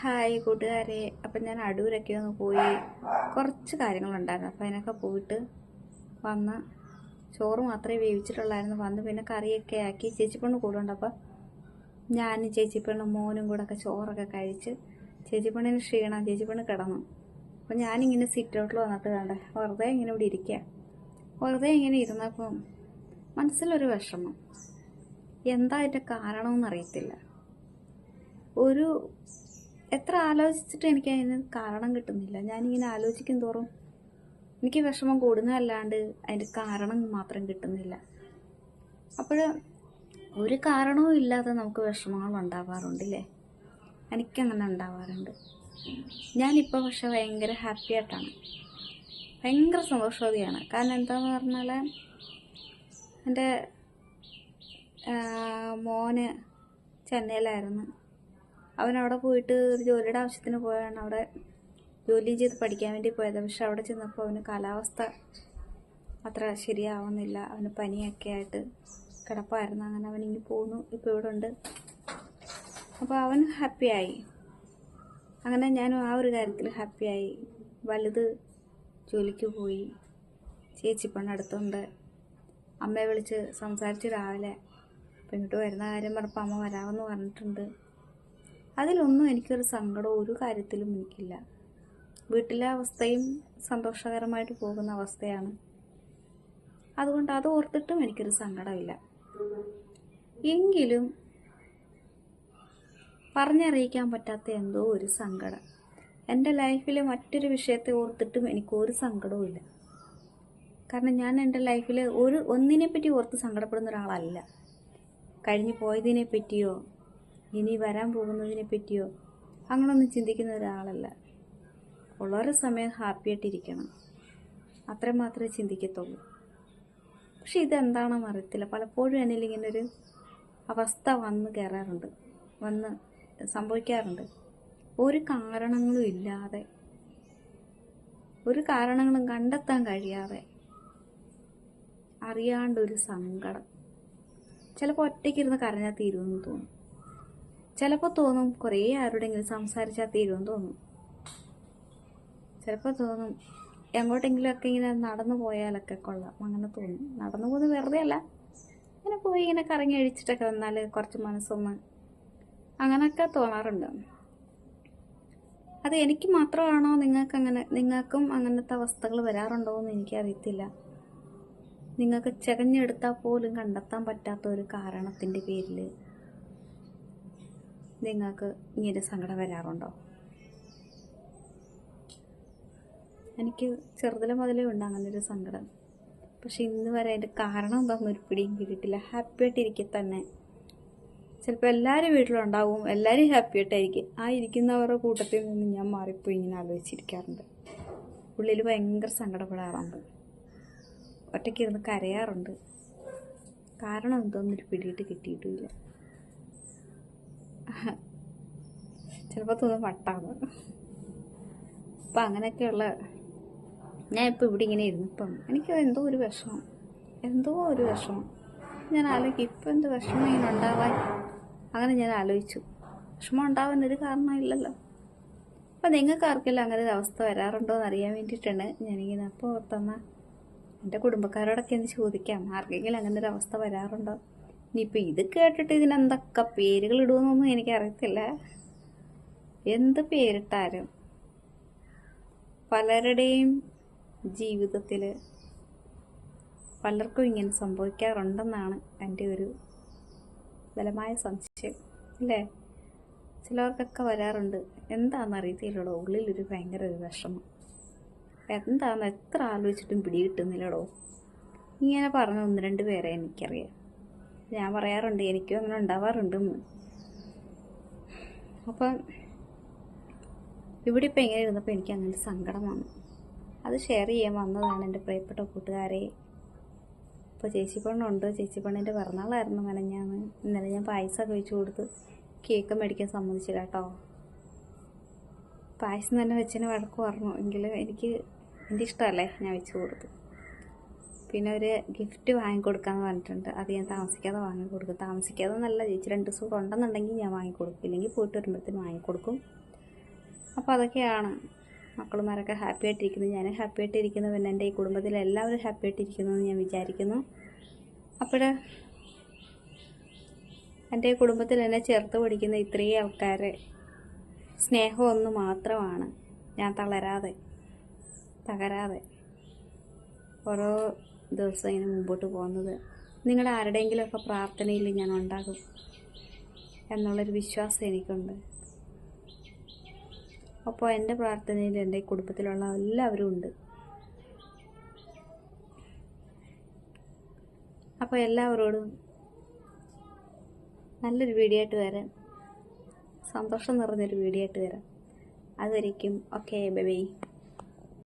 Hi കൂട്ടുകാരെ. അപ്പം ഞാൻ അടൂരൊക്കെ ഒന്ന് പോയി കുറച്ച് കാര്യങ്ങളുണ്ടായിരുന്നു. അപ്പം അതിനൊക്കെ പോയിട്ട് വന്ന് ചോറ് മാത്രമേ വേവിച്ചിട്ടുള്ളായിരുന്നു. വന്ന് പിന്നെ കറിയൊക്കെ ആക്കി ചേച്ചിപ്പണ്ണ് കൂടുണ്ട് അപ്പം ഞാനും ചേച്ചിപ്പണ്ണും മോനും കൂടെ ഒക്കെ ചോറൊക്കെ കഴിച്ച് ചേച്ചിപ്പണ്ണിന് ക്ഷീണം ചേച്ചിപ്പണ്ണ് കിടന്നു. അപ്പം ഞാനിങ്ങനെ സിറ്റ് ഔട്ടിൽ വന്നിട്ട് കണ്ട് വെറുതെ ഇങ്ങനെ ഇവിടെ ഇരിക്കുക വെറുതെ ഇങ്ങനെ ഇരുന്നപ്പം മനസ്സിലൊരു വിഷമം. എന്താ അതിന്റെ കാരണമെന്നറിയത്തില്ല ഒരു എത്ര ആലോചിച്ചിട്ട് എനിക്ക് അതിന് കാരണം കിട്ടുന്നില്ല. ഞാനിങ്ങനെ ആലോചിക്കും തോറും എനിക്ക് വിഷമം കൂടുന്നതല്ലാണ്ട് അതിന്റെ കാരണം മാത്രം കിട്ടുന്നില്ല. അപ്പോൾ ഒരു കാരണവും ഇല്ലാതെ നമുക്ക് വിഷമങ്ങൾ ഉണ്ടാവാറുണ്ടല്ലേ? എനിക്കങ്ങനെ ഉണ്ടാവാറുണ്ട്. ഞാനിപ്പോൾ പക്ഷെ ഭയങ്കര ഹാപ്പി ആയിട്ടാണ്. ഭയങ്കര സന്തോഷവതിയാണ്. കാരണം എന്താന്ന് പറഞ്ഞാൽ എന്റെ മോന് ചെന്നൈയിലായിരുന്നു. അവൻ അവിടെ പോയിട്ട് ഒരു ജോലിയുടെ ആവശ്യത്തിന് പോയാണ്. അവിടെ ജോലി ചെയ്ത് പഠിക്കാൻ വേണ്ടി പോയത്. പക്ഷെ അവിടെ ചെന്നപ്പോൾ അവന് കാലാവസ്ഥ അത്ര ശരിയാവുന്നില്ല. അവന് പനിയൊക്കെ ആയിട്ട് കിടപ്പായിരുന്നു. അങ്ങനെ അവൻ ഇനി പോന്നു ഇപ്പോൾ ഇവിടെ ഉണ്ട്. അപ്പോൾ അവൻ ഹാപ്പിയായി. അങ്ങനെ ഞാനും ആ ഒരു കാര്യത്തിൽ ഹാപ്പിയായി. വലുത് ജോലിക്ക് പോയി. ചേച്ചി പെണ്ണടുത്തുണ്ട് അമ്മയെ വിളിച്ച് സംസാരിച്ച് രാവിലെ. ഇങ്ങോട്ട് വരുന്ന കാര്യം പറഞ്ഞപ്പോൾ അമ്മ വരാമെന്ന് പറഞ്ഞിട്ടുണ്ട്. അതിലൊന്നും എനിക്കൊരു സങ്കടമോ ഒരു കാര്യത്തിലും എനിക്കില്ല. വീട്ടിലെ അവസ്ഥയും സന്തോഷകരമായിട്ട് പോകുന്ന അവസ്ഥയാണ്. അതുകൊണ്ട് അത് ഓർത്തിട്ടും എനിക്കൊരു സങ്കടമില്ല. എങ്കിലും പറഞ്ഞറിയിക്കാൻ പറ്റാത്ത എന്തോ ഒരു സങ്കടം. എന്റെ ലൈഫിലെ മറ്റൊരു വിഷയത്തെ ഓർത്തിട്ടും എനിക്കൊരു സങ്കടവും ഇല്ല കാരണം ഞാൻ എന്റെ ലൈഫിൽ ഒരു ഒന്നിനെപ്പറ്റി ഓർത്ത് സങ്കടപ്പെടുന്ന ഒരാളല്ല. കഴിഞ്ഞു പോയതിനെ പറ്റിയോ ഇനി വരാൻ പോകുന്നതിനെ പറ്റിയോ? അങ്ങനൊന്നും ചിന്തിക്കുന്ന ഒരാളല്ല. ഉള്ളൊരു സമയം ഹാപ്പി ആയിട്ടിരിക്കണം. അത്ര മാത്രമേ ചിന്തിക്കത്തുള്ളൂ. പക്ഷെ ഇതെന്താണെന്ന് അറിയത്തില്ല. പലപ്പോഴും എന്നിൽ ഇങ്ങനൊരു അവസ്ഥ വന്ന് കയറാറുണ്ട്. വന്ന് സംഭവിക്കാറുണ്ട്. ഒരു കാരണങ്ങളും ഇല്ലാതെ. ഒരു കാരണങ്ങളും കണ്ടെത്താൻ കഴിയാതെ. അറിയാണ്ടൊരു സങ്കടം. ചിലപ്പോൾ ഒറ്റയ്ക്കിരുന്ന് കരഞ്ഞാൽ തീരുമെന്ന് തോന്നും. ചിലപ്പോൾ തോന്നും കുറേ ആരോടെങ്കിലും സംസാരിച്ചാൽ തീരുമെന്ന് തോന്നും. ചിലപ്പോൾ തോന്നും എങ്ങോട്ടെങ്കിലുമൊക്കെ ഇങ്ങനെ നടന്നു പോയാലൊക്കെ കൊള്ളാം. അങ്ങനെ തോന്നും. നടന്നു പോകുന്നത് വെറുതെ അല്ല. ഇങ്ങനെ പോയി ഇങ്ങനെ കറങ്ങി അഴിച്ചിട്ടൊക്കെ വന്നാൽ കുറച്ച് മനസ്സൊന്ന് അങ്ങനെയൊക്കെ തോന്നാറുണ്ട്. അത് എനിക്ക് മാത്രമാണോ നിങ്ങൾക്ക് അങ്ങനെ നിങ്ങൾക്കും അങ്ങനത്തെ അവസ്ഥകൾ വരാറുണ്ടോ എന്ന് എനിക്കറിയത്തില്ല. നിങ്ങൾക്ക് ചകഞ്ഞെടുത്താൽ പോലും കണ്ടെത്താൻ പറ്റാത്ത ഒരു കാരണത്തിന്റെ പേരിൽ നിങ്ങൾക്ക് ഇങ്ങനെ സങ്കടം വരാറുണ്ടോ? എനിക്ക് ചെറുതല മുതലേ ഉണ്ട് അങ്ങനെ ഒരു സങ്കടം. പക്ഷെ ഇന്ന് വരെ അതിന്റെ കാരണം എന്താണെന്ന് ഒരു പിടിയും കിട്ടിയിട്ടില്ല. ഹാപ്പി ആയിട്ടിരിക്കെ തന്നെ. ചിലപ്പോൾ എല്ലാവരും വീട്ടിലുണ്ടാവും. എല്ലാവരും ഹാപ്പി ആയിട്ടായിരിക്കും. ആ ഇരിക്കുന്നവരുടെ കൂട്ടത്തിൽ നിന്ന് ഞാൻ മാറിപ്പോയി ഇങ്ങനെ ആലോചിച്ചിരിക്കാറുണ്ട്. ഉള്ളിൽ ഭയങ്കര സങ്കടപ്പെടാറുണ്ട്. ഒറ്റയ്ക്കിരുന്ന് കരയാറുണ്ട്. കാരണം എന്തോന്നൊരു പിടിയിട്ട് കിട്ടിയിട്ടുമില്ല. ചിലപ്പോൾ തോന്നും വട്ടാണ്. അപ്പം അങ്ങനെയൊക്കെയുള്ള ഞാൻ ഇപ്പോൾ ഇവിടെ ഇങ്ങനെ ഇരുന്നു ഇപ്പം എനിക്ക് എന്തോ ഒരു വിഷമം. എന്തോ ഒരു വിഷമം. ഞാൻ ആലോചിക്കും ഇപ്പം എന്ത് വിഷമം ഇങ്ങനെ ഉണ്ടാവാൻ? അങ്ങനെ ഞാൻ ആലോചിച്ചു. വിഷമം ഉണ്ടാവാൻ ഒരു കാരണമില്ലല്ലോ അപ്പം നിങ്ങൾക്ക് ആർക്കെല്ലാം അങ്ങനെ ഒരു അവസ്ഥ വരാറുണ്ടോ എന്ന് അറിയാൻ വേണ്ടിയിട്ടാണ് ഞാനിങ്ങനെ അപ്പോൾ ഓർത്തന്ന എന്റെ കുടുംബക്കാരോടൊക്കെ ഒന്ന് ചോദിക്കാം ആർക്കെങ്കിലും അങ്ങനെ ഒരു അവസ്ഥ വരാറുണ്ടോ? ഇനിയിപ്പോൾ ഇത് കേട്ടിട്ട് ഇതിനെന്തൊക്കെ പേരുകൾ ഇടുമെന്നൊന്നും എനിക്കറിയത്തില്ല. എന്ത് പേരിട്ടാലും പലരുടെയും ജീവിതത്തിൽ പലർക്കും ഇങ്ങനെ സംഭവിക്കാറുണ്ടെന്നാണ് എന്റെ ഒരു ബലമായ സംശയം. അല്ലേ? ചിലർക്കൊക്കെ വരാറുണ്ട്. എന്താണെന്ന് അറിയത്തില്ലടോ ഉള്ളിലൊരു ഭയങ്കര ഒരു വിഷമം. എന്താണെന്ന് എത്ര ആലോചിച്ചിട്ടും പിടി കിട്ടുന്നില്ലടോ ഇങ്ങനെ പറഞ്ഞ ഒന്ന് രണ്ട് പേരെ എനിക്കറിയാം. ഞാൻ പറയാറുണ്ട് എനിക്കും അങ്ങനെ ഉണ്ടാവാറുണ്ടെന്ന്. അപ്പം ഇവിടെ ഇപ്പോൾ എങ്ങനെ ഇരുന്നപ്പോൾ എനിക്ക് അങ്ങനെ സങ്കടം വന്നു. അത് ഷെയർ ചെയ്യാൻ വന്നതാണ് എന്റെ പ്രിയപ്പെട്ട കൂട്ടുകാരെ. ഇപ്പോൾ ചേച്ചി പെണ്ണുണ്ട് ചേച്ചി പെണ്ണിന്റെ പിറന്നാളായിരുന്നു മെനഞ്ഞാന്ന്. ഇന്നലെ ഞാൻ പായസമൊക്കെ വെച്ച് കൊടുത്ത് കേക്ക് മേടിക്കാൻ സമ്മതിച്ചില്ല കേട്ടോ. പായസം തന്നെ വെച്ചതിന് വഴക്ക് പറഞ്ഞു. എങ്കിലും എനിക്ക് എന്റെ ഇഷ്ടമല്ലേ ഞാൻ വെച്ച് കൊടുത്തു. പിന്നെ ഒരു ഗിഫ്റ്റ് വാങ്ങിക്കൊടുക്കാമെന്ന് പറഞ്ഞിട്ടുണ്ട്. അത് ഞാൻ താമസിക്കാതെ വാങ്ങിക്കൊടുക്കും താമസിക്കാതെ നല്ല ചേച്ചി രണ്ട് ദിവസം ഉണ്ടെന്നുണ്ടെങ്കിൽ ഞാൻ വാങ്ങിക്കൊടുക്കും ഇല്ലെങ്കിൽ പോയിട്ട് വരുമ്പോഴത്തേന് വാങ്ങിക്കൊടുക്കും അപ്പോൾ അതൊക്കെയാണ്. മക്കളുമാരൊക്കെ ഹാപ്പി ആയിട്ടിരിക്കുന്നു. ഞാൻ ഹാപ്പി ആയിട്ടിരിക്കുന്നു. പിന്നെ എന്റെ ഈ കുടുംബത്തിൽ എല്ലാവരും ഹാപ്പി ആയിട്ടിരിക്കുന്നു എന്ന് ഞാൻ വിചാരിക്കുന്നു. അപ്പോൾ എന്റെ കുടുംബത്തിൽ എന്നെ ചേർത്ത് പഠിക്കുന്ന ഇത്രയും ആൾക്കാരെ സ്നേഹം ഒന്ന് മാത്രമാണ്. ഞാൻ തളരാതെ തകരാതെ ഓരോ ദിവസം ഇങ്ങനെ മുമ്പോട്ട് പോകുന്നത്. നിങ്ങളുടെ ആരുടെയെങ്കിലുമൊക്കെ പ്രാർത്ഥനയിൽ ഞാൻ ഉണ്ടാകും. എന്നുള്ളൊരു വിശ്വാസം എനിക്കുണ്ട്. അപ്പോൾ എന്റെ പ്രാർത്ഥനയിൽ എന്റെ കുടുംബത്തിലുള്ള എല്ലാവരും ഉണ്ട്. അപ്പോൾ എല്ലാവരോടും നല്ലൊരു വീഡിയോ ആയിട്ട് വരാം. സന്തോഷം നിറഞ്ഞൊരു വീഡിയോ ആയിട്ട് വരാം. അതുവരയ്ക്കും ഓക്കെ ബൈ